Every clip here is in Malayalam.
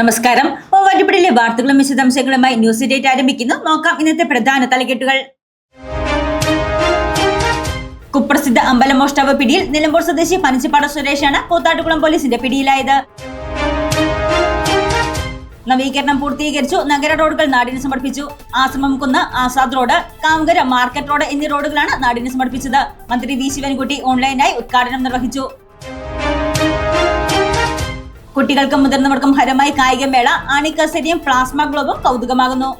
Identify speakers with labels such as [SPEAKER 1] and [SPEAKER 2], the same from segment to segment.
[SPEAKER 1] നമസ്കാരം. വട്ടിപ്പടിയിലെ വാർത്തകളും വിശദാംശങ്ങളുമായി ന്യൂസ് ഡേറ്റ് ആരംഭിക്കുന്നു. നോക്കാം ഇന്നത്തെ പ്രധാന തലക്കെട്ടുകൾ. കുപ്രസിദ്ധ അമ്പലമോഷ്ടാവ് പിടിയിൽ നിലമ്പൂർ സ്വദേശി പനച്ചിപ്പാട സുരേഷാണ് കൂത്താട്ടുകുളം പോലീസിന്റെ പിടിയിലായത്. നവീകരണം പൂർത്തീകരിച്ചു. നഗര റോഡുകൾ നാടിന് സമർപ്പിച്ചു. Ashramam Kunnu Azad road Kamukara market road എന്നീ റോഡുകളാണ് നാടിന് സമർപ്പിച്ചത്. മന്ത്രി വി ശിവൻകുട്ടി ഓൺലൈനായി ഉദ്ഘാടനം നിർവഹിച്ചു. കുട്ടികൾക്കും മുതിർന്നവർക്കും ഹരമായി കായികമേള ആണിക്കസരിയും പ്ലാസ്മ ഗ്ലോബും കൗതുകമാകുന്നു.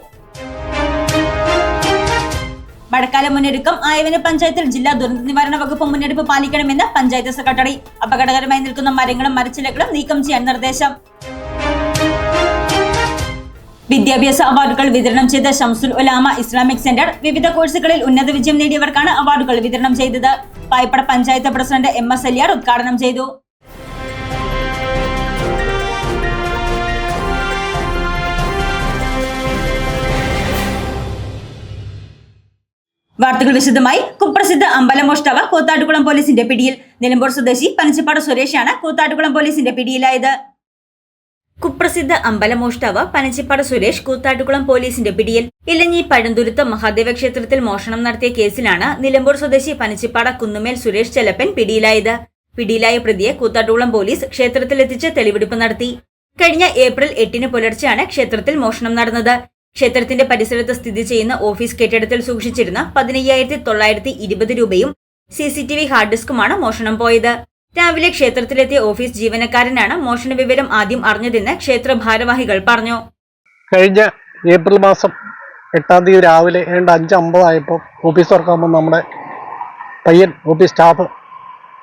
[SPEAKER 1] മഴക്കാല മുന്നൊരുക്കം ആയവന പഞ്ചായത്തിൽ ജില്ലാ ദുരന്ത നിവാരണ വകുപ്പ് മുന്നെടുപ്പ് പാലിക്കണമെന്ന് പഞ്ചായത്ത് സെക്രട്ടറി. അപകടകരമായി നിൽക്കുന്ന മരങ്ങളും മരച്ചിലകളും നീക്കം ചെയ്യാൻ നിർദ്ദേശം. വിദ്യാഭ്യാസ അവാർഡുകൾ വിതരണം ചെയ്ത ഷംസുൽ ഉലാമ ഇസ്ലാമിക് സെന്റർ വിവിധ കോഴ്സുകളിൽ ഉന്നത വിജയം നേടിയവർക്കാണ് അവാർഡുകൾ വിതരണം ചെയ്തത്. Paipada panchayat president M S Aliyar ഉദ്ഘാടനം ചെയ്തു. വാർത്തകൾ വിശദമായി. കുപ്രസിദ്ധ അമ്പലമോഷ്ടാവ് കൂത്താട്ടുകുളം പോലീസിന്റെ പിടിയിൽ. നിലമ്പൂർ സ്വദേശി പനച്ചിപ്പാട് സുരേഷാണ് കൂത്താട്ടുകുളം പോലീസിന്റെ പിടിയിലായത്. കുപ്രസിദ്ധ അമ്പലമോഷ്ടാവ് പനച്ചിപ്പാട് സുരേഷ് കൂത്താട്ടുകുളം പോലീസിന്റെ പിടിയിൽ. ഇലഞ്ഞി പഴന്തുരുത്ത് മഹാദേവ ക്ഷേത്രത്തിൽ മോഷണം നടത്തിയ കേസിലാണ് നിലമ്പൂർ സ്വദേശി പനച്ചിപ്പാട കുന്നുമേൽ സുരേഷ് ചെലപ്പൻ പിടിയിലായത്. പിടിയിലായ പ്രതിയെ കൂത്താട്ടുകുളം പോലീസ് ക്ഷേത്രത്തിലെത്തിച്ച് തെളിവെടുപ്പ് നടത്തി. കഴിഞ്ഞ ഏപ്രിൽ എട്ടിന് പുലർച്ചെയാണ് ക്ഷേത്രത്തിൽ മോഷണം നടന്നത്. ക്ഷേത്രത്തിന്റെ പരിസരത്ത് സ്ഥിതി ചെയ്യുന്ന ഓഫീസ് കെട്ടിടത്തിൽ സൂക്ഷിച്ചിരുന്ന പതിനയ്യായിരത്തി തൊള്ളായിരത്തി ഇരുപത് രൂപയും C C T V hard ഡിസ്കുമാണ് മോഷണം പോയത്. രാവിലെ ക്ഷേത്രത്തിലെത്തിയ ഓഫീസ് ജീവനക്കാരനാണ് മോഷണ വിവരം ആദ്യം അറിഞ്ഞതെന്ന് ക്ഷേത്ര ഭാരവാഹികൾ പറഞ്ഞു.
[SPEAKER 2] കഴിഞ്ഞ ഏപ്രിൽ മാസം എട്ടാം തീയതി രാവിലെ ഏണ്ട അഞ്ച് അമ്പതായപ്പോൾ ഓഫീസ് തുറക്കാമ്പോൾ നമ്മുടെ പയ്യൻ ഓഫീസ് സ്റ്റാഫ്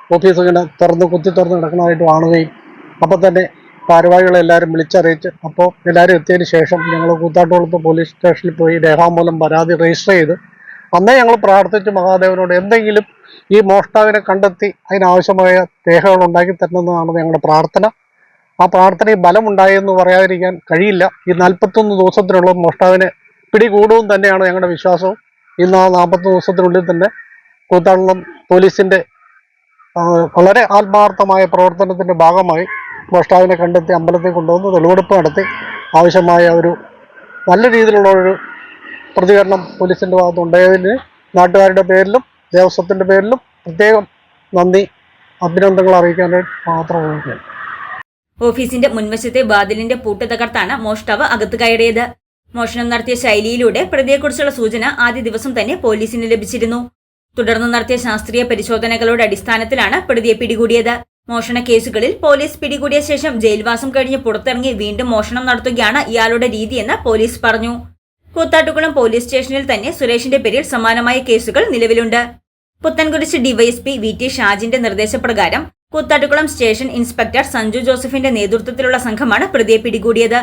[SPEAKER 2] ഓഫീസ് ഇങ്ങനെ തുറന്ന് കുത്തി തുറന്ന് കിടക്കുന്നതായിട്ട് കാണുകയും അപ്പം തന്നെ ഭാരവാഹികളെല്ലാവരും വിളിച്ചറിയിച്ച് അപ്പോൾ എല്ലാവരും എത്തിയതിന് ശേഷം ഞങ്ങൾ കൂത്താട്ടുകുളത്ത് പോലീസ് സ്റ്റേഷനിൽ പോയി രേഖാമൂലം പരാതി രജിസ്റ്റർ ചെയ്ത് അന്നേ ഞങ്ങൾ പ്രാർത്ഥിച്ച് മഹാദേവനോട് എന്തെങ്കിലും ഈ മോഷ്ടാവിനെ കണ്ടെത്തി അതിനാവശ്യമായ രേഖകൾ ഉണ്ടാക്കി തരണമെന്നാണ് ഞങ്ങളുടെ പ്രാർത്ഥന. ആ പ്രാർത്ഥനയിൽ ബലമുണ്ടായെന്ന് പറയാതിരിക്കാൻ കഴിയില്ല. ഈ നാൽപ്പത്തൊന്ന് ദിവസത്തിനുള്ള മോഷ്ടാവിനെ പിടികൂടും തന്നെയാണ് ഞങ്ങളുടെ വിശ്വാസവും. ഇന്ന് ആ നാൽപ്പത്തൊന്ന് ദിവസത്തിനുള്ളിൽ തന്നെ കൂത്താളം പോലീസിന്റെ വളരെ ആത്മാർത്ഥമായ പ്രവർത്തനത്തിന്റെ ഭാഗമായി മോഷ്ടാവിനെ കണ്ടെത്തി അമ്പലത്തിൽ കൊണ്ടുവന്ന് തെളിവെടുപ്പ് നടത്തി ആവശ്യമായ ഒരു നല്ല രീതിയിലുള്ള ഒരു പ്രതികരണം പോലീസിന്റെ ഭാഗത്ത് ഉണ്ടായതിന് നാട്ടുകാരുടെ പേരിലും ദേവസ്വത്തിന്റെ പേരിലും പ്രത്യേകം നന്ദി അഭിനന്ദനങ്ങൾ അറിയിക്കാനായിട്ട് മാത്രമാണ്
[SPEAKER 1] ഓഫീസിന്റെ മുൻവശത്തെ വാതിലിന്റെ പൂട്ട് തകർത്താണ് മോഷ്ടാവ് അകത്ത് കയറിയത്. മോഷണം നടത്തിയ ശൈലിയിലൂടെ പ്രതിയെക്കുറിച്ചുള്ള സൂചന ആദ്യ ദിവസം തന്നെ പോലീസിന് ലഭിച്ചിരുന്നു. തുടർന്ന് നടത്തിയ ശാസ്ത്രീയ പരിശോധനകളുടെ അടിസ്ഥാനത്തിലാണ് പ്രതിയെ പിടികൂടിയത്. മോഷണ കേസുകളിൽ പോലീസ് പിടികൂടിയ ശേഷം ജയിൽവാസം കഴിഞ്ഞ് പുറത്തിറങ്ങി വീണ്ടും മോഷണം നടത്തുകയാണ് ഇയാളുടെ രീതിയെന്ന് പോലീസ് പറഞ്ഞു. കൂത്താട്ടുകുളം പോലീസ് സ്റ്റേഷനിൽ തന്നെ സുരേഷിന്റെ പേരിൽ സമാനമായ കേസുകൾ നിലവിലുണ്ട്. പുത്തൻകുരിശ് ഡിവൈഎസ്പി വി ടി ഷാജിന്റെ നിർദ്ദേശപ്രകാരം കൂത്താട്ടുകുളം സ്റ്റേഷൻ ഇൻസ്പെക്ടർ സഞ്ജു ജോസഫിന്റെ നേതൃത്വത്തിലുള്ള സംഘമാണ് പ്രതിയെ പിടികൂടിയത്.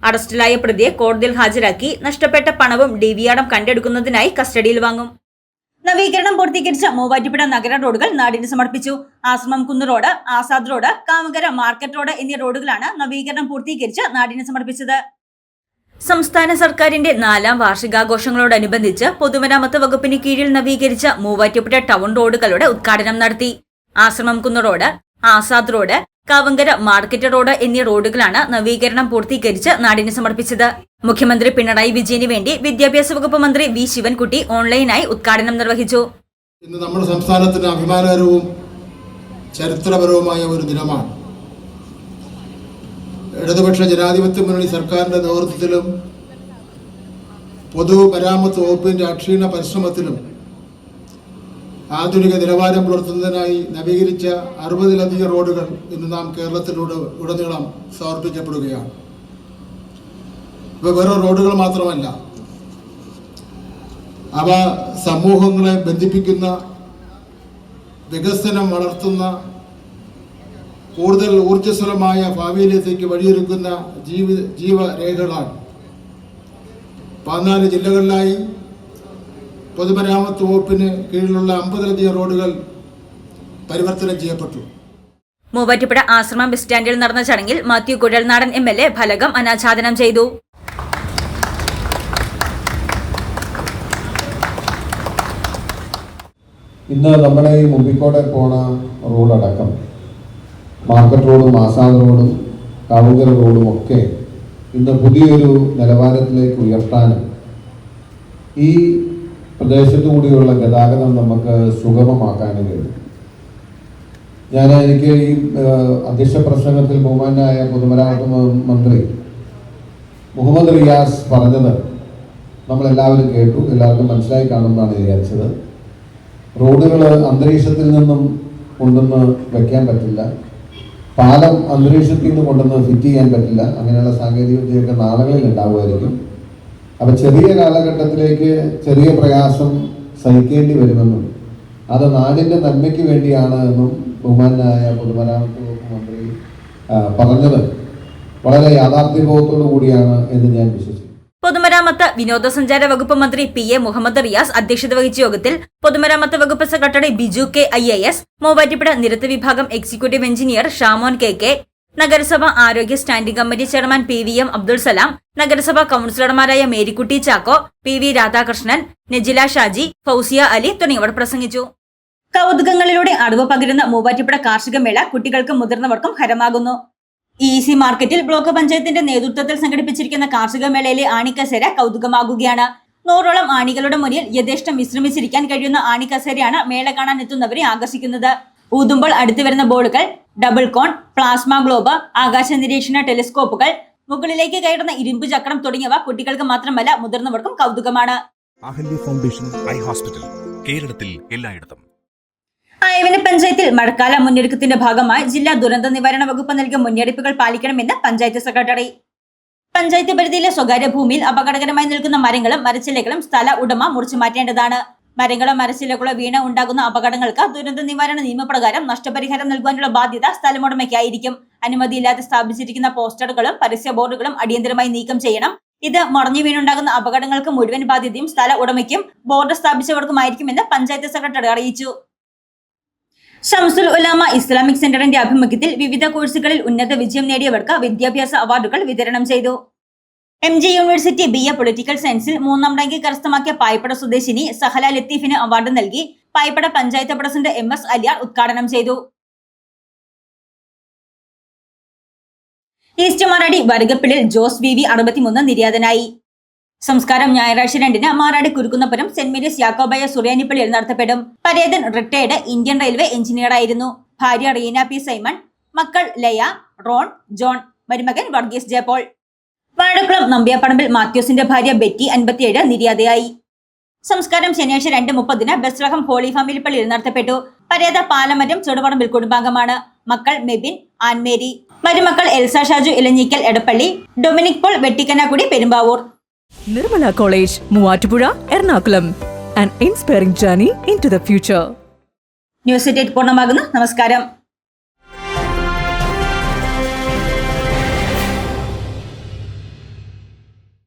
[SPEAKER 1] അറസ്റ്റിലായ പ്രതിയെ കോടതിയിൽ ഹാജരാക്കി നഷ്ടപ്പെട്ട പണവും ഡിവിയാടം കണ്ടെടുക്കുന്നതിനായി കസ്റ്റഡിയിൽ വാങ്ങും. നവീകരണം പൂർത്തീകരിച്ച മൂവാറ്റുപുഴ നഗര റോഡുകൾ നാടിന് സമർപ്പിച്ചു. Ashramam Kunnu road Azad road Kamakara market road എന്നീ റോഡുകളാണ് നവീകരണം പൂർത്തീകരിച്ച് നാടിന് സമർപ്പിച്ചത്. സംസ്ഥാന സർക്കാരിന്റെ നാലാം വാർഷികാഘോഷങ്ങളോടനുബന്ധിച്ച് പൊതുമരാമത്ത് വകുപ്പിന് കീഴിൽ നവീകരിച്ച മൂവാറ്റുപുഴ ടൗൺ റോഡുകളുടെ ഉദ്ഘാടനം നടത്തി. Ashramam Kunnu road Azad road Kavankara market road എന്നീ റോഡുകളാണ് നവീകരണം പൂർത്തീകരിച്ച് നാടിന് സമർപ്പിച്ചത്. മുഖ്യമന്ത്രി പിണറായി വിജയന് വേണ്ടി വിദ്യാഭ്യാസ വകുപ്പ് മന്ത്രി വി ശിവൻകുട്ടി ഓൺലൈനായി ഉദ്ഘാടനം നിർവഹിച്ചു.
[SPEAKER 3] ഇന്ന് നമ്മുടെ സംസ്ഥാനത്തിന് അഭിമാനകരവും ചരിത്രപരവുമായ ഒരു ദിനമാണ്. ഇടതുപക്ഷ ജനാധിപത്യ മുന്നണി സർക്കാരിന്റെ നേതൃത്വത്തിലും പൊതുമരാമത്ത് വകുപ്പിന്റെ അക്ഷീണ പരിശ്രമത്തിലും ആധുനിക നിലവാരം പുലർത്തുന്നതിനായി നവീകരിച്ച അറുപതിലധികം റോഡുകൾ ഇന്ന് നാം കേരളത്തിലൂടെ ഉടനീളം സമർപ്പിക്കപ്പെടുകയാണ്. ഇവ വെറും റോഡുകൾ മാത്രമല്ല അവ സമൂഹങ്ങളെ ബന്ധിപ്പിക്കുന്ന വികസനം വളർത്തുന്ന കൂടുതൽ ഊർജസ്വലമായ ഭാവിയിലേക്ക് വഴിയൊരുക്കുന്ന ജീവ ജീവരേഖകളാണ്. പതിനാല് ജില്ലകളിലായി പൊതുമരാമത്ത് വകുപ്പിന് കീഴിലുള്ള അമ്പതിലധികം റോഡുകൾ പരിവർത്തനം ചെയ്യപ്പെട്ടു.
[SPEAKER 1] മൂവാറ്റുപുഴ ആശ്രമം ബസ് സ്റ്റാൻഡിൽ നടന്ന ചടങ്ങിൽ Mathew Kuzhalnadan M L A ഫലകം അനാച്ഛാദനം ചെയ്തു.
[SPEAKER 4] ഇന്ന് നമ്മുടെ ഈ മുമ്പിക്കോടെ പോണ റോഡടക്കം മാർക്കറ്റ് റോഡും ആസാദ് റോഡും കാവുകര റോഡും ഒക്കെ ഇന്ന് പുതിയൊരു നിലവാരത്തിലേക്ക് ഉയർത്താനും ഈ പ്രദേശത്തു കൂടിയുള്ള ഗതാഗതം നമുക്ക് സുഗമമാക്കാനും കഴിയും. ഞാൻ എനിക്ക് ഈ അധ്യക്ഷ പ്രസംഗത്തിൽ ബഹുമാനായ പൊതുമരാമത്ത് മന്ത്രി മുഹമ്മദ് റിയാസ് പറഞ്ഞത് നമ്മളെല്ലാവരും കേട്ടു എല്ലാവർക്കും മനസ്സിലായി കാണുമെന്നാണ് വിചാരിച്ചത്. റോഡുകൾ അന്തരീക്ഷത്തിൽ നിന്നും കൊണ്ടുവന്ന് വെക്കാൻ പറ്റില്ല. പാലം അന്തരീക്ഷത്തിൽ നിന്ന് കൊണ്ടുവന്ന് ഫിറ്റ് ചെയ്യാൻ പറ്റില്ല. അങ്ങനെയുള്ള സാങ്കേതിക വിദ്യയൊക്കെ നാളുകളിൽ ഉണ്ടാവുമായിരിക്കും. അപ്പം ചെറിയ കാലഘട്ടത്തിലേക്ക് ചെറിയ പ്രയാസം സഹിക്കേണ്ടി വരുമെന്നും അത് നാടിന്റെ നന്മയ്ക്ക് വേണ്ടിയാണ് എന്നും ബഹുമാനായ പൊതുമരാമത്ത് വകുപ്പ് മന്ത്രി പറഞ്ഞത്. വളരെ യാഥാർത്ഥ്യബോധത്തോടു കൂടിയാണ് എന്ന് ഞാൻ വിശ്വസിക്കുന്നു.
[SPEAKER 1] പൊതുമരാമത്ത് വിനോദസഞ്ചാര വകുപ്പ് മന്ത്രി പി എ മുഹമ്മദ് റിയാസ് അധ്യക്ഷത വഹിച്ച യോഗത്തിൽ പൊതുമരാമത്ത് വകുപ്പ് secretary Biju K I A S Muvattupuzha നിരത്ത് വിഭാഗം executive engineer Shamon K K നഗരസഭ ആരോഗ്യ standing committee chairman P V M Abdul Salam നഗരസഭാ കൌൺസിലർമാരായ മേരിക്കുട്ടി ചാക്കോ പി വി രാധാകൃഷ്ണൻ നജില ഷാജി ഫൗസിയ അലി തുടങ്ങിയവർ പ്രസംഗിച്ചു. കൗതുകങ്ങളിലൂടെ അറിവ് പകരുന്ന മൂവാറ്റുപുഴ കാർഷിക മേള കുട്ടികൾക്കും മുതിർന്നവർക്കും ഹരമാകുന്നു. ഇ സി മാർക്കറ്റിൽ ബ്ലോക്ക് പഞ്ചായത്തിന്റെ നേതൃത്വത്തിൽ സംഘടിപ്പിച്ചിരിക്കുന്ന കാർഷിക മേളയിലെ ആണിക്കസേര കൗതുകമാകുകയാണ്. നൂറോളം ആണികളുടെ മുന്നിൽ യഥേഷ്ടം വിശ്രമിച്ചിരിക്കാൻ കഴിയുന്ന ആണിക്കസേരയാണ് മേള കാണാൻ എത്തുന്നവരെ ആകർഷിക്കുന്നത്. ഊതുമ്പോൾ അടുത്തു വരുന്ന ബോർഡുകൾ ഡബിൾ കോൺ പ്ലാസ്മ ഗ്ലോബ് ആകാശ നിരീക്ഷണ ടെലിസ്കോപ്പുകൾ മുകളിലേക്ക് കയറുന്ന ഇരുമ്പ് ചക്രം തുടങ്ങിയവ കുട്ടികൾക്ക് മാത്രമല്ല മുതിർന്നവർക്കും കൗതുകമാണ്.
[SPEAKER 5] അഹല്യ ഫൗണ്ടേഷൻ ഐ ഹോസ്പിറ്റൽ കേരളത്തിൽ എല്ലായിടത്തും.
[SPEAKER 1] അയവിന് പഞ്ചായത്തിൽ മഴക്കാല മുന്നൊരുക്കത്തിന്റെ ഭാഗമായി ജില്ലാ ദുരന്ത നിവാരണ വകുപ്പ് നൽകിയ മുന്നറിയിപ്പുകൾ പാലിക്കണമെന്ന് പഞ്ചായത്ത് സെക്രട്ടറി. പഞ്ചായത്ത് പരിധിയിലെ സ്വകാര്യ ഭൂമിയിൽ അപകടകരമായി നിൽക്കുന്ന മരങ്ങളും മരച്ചില്ലകളും സ്ഥല ഉടമ മുറിച്ചു മാറ്റേണ്ടതാണ്. മരങ്ങളോ മരച്ചിലകളോ വീണ ഉണ്ടാകുന്ന അപകടങ്ങൾക്ക് ദുരന്ത നിവാരണ നിയമപ്രകാരം നഷ്ടപരിഹാരം നൽകാനുള്ള ബാധ്യത സ്ഥലമുടമയ്ക്കായിരിക്കും അനുമതിയില്ലാതെ സ്ഥാപിച്ചിരിക്കുന്ന പോസ്റ്ററുകളും പരസ്യ ബോർഡുകളും അടിയന്തരമായി നീക്കം ചെയ്യണം. ഇത് മറഞ്ഞു വീണുണ്ടാകുന്ന അപകടങ്ങൾക്ക് മുഴുവൻ ബാധ്യതയും സ്ഥല ഉടമയ്ക്കും ബോർഡ് സ്ഥാപിച്ചവർക്കുമായിരിക്കുമെന്ന് പഞ്ചായത്ത് സെക്രട്ടറി അറിയിച്ചു. ഷംസുൽ ഉലാമ ഇസ്ലാമിക് സെന്ററിന്റെ ആഭിമുഖ്യത്തിൽ വിവിധ കോഴ്സുകളിൽ ഉന്നത വിജയം നേടിയവർക്ക് വിദ്യാഭ്യാസ അവാർഡുകൾ വിതരണം ചെയ്തു. M G university B A political സയൻസിൽ മൂന്നാം റാങ്കിൽ കരസ്ഥമാക്കിയ പായ്പട സ്വദേശിനി സഹല ലത്തീഫിന് അവാർഡ് നൽകി. Paipada panchayat president M S Aliyar ഉദ്ഘാടനം ചെയ്തു. ഈസ്റ്റ് മാറാടി വരകപ്പിളിൽ ജോസ് വി വി അറുപത്തിമൂന്ന് നിര്യാതനായി. സംസ്കാരം ഞായറാഴ്ച രണ്ടിന് മാറാടി കുരുക്കുന്നപുരം സെന്റ് മേരീസ് യാക്കോബായ സുറിയാനിപ്പള്ളിയിൽ നടത്തപ്പെടും. പരേതൻ റിട്ടയർഡ് ഇന്ത്യൻ റെയിൽവേ എഞ്ചിനീയറായിരുന്നു ഭാര്യ റീന പി സൈമൺ മക്കൾ ലയ റോൺ ജോൺ മരുമകൻ വർഗീസ് ജയപോൾ. വാഴക്കുളം നമ്പ്യാപ്പടമ്പിൽ മാത്യൂസിന്റെ ഭാര്യ ബെറ്റി അൻപത്തിയേഴ് നിര്യാതയായി. സംസ്കാരം ശനിയാഴ്ച രണ്ട് മുപ്പതിന് ബസ്ലഹം ഹോളി ഫാമിലി പള്ളിയിൽ നടത്തപ്പെട്ടു. പരേത പാലമരം ചുടുപടമ്പിൽ കുടുംബാംഗമാണ്. മക്കൾ മെബിൻ ആൻമേരി. മരുമക്കൾ Elsa Shaju Elanjikkal Edappally Dominic Paul Vettikkanakkudi Perumbavoor.
[SPEAKER 6] Nirmala college Muvattupuzha Ernakulam. An inspiring journey into the future
[SPEAKER 1] news eight പൂർണമാകുന്നു നമസ്കാരം.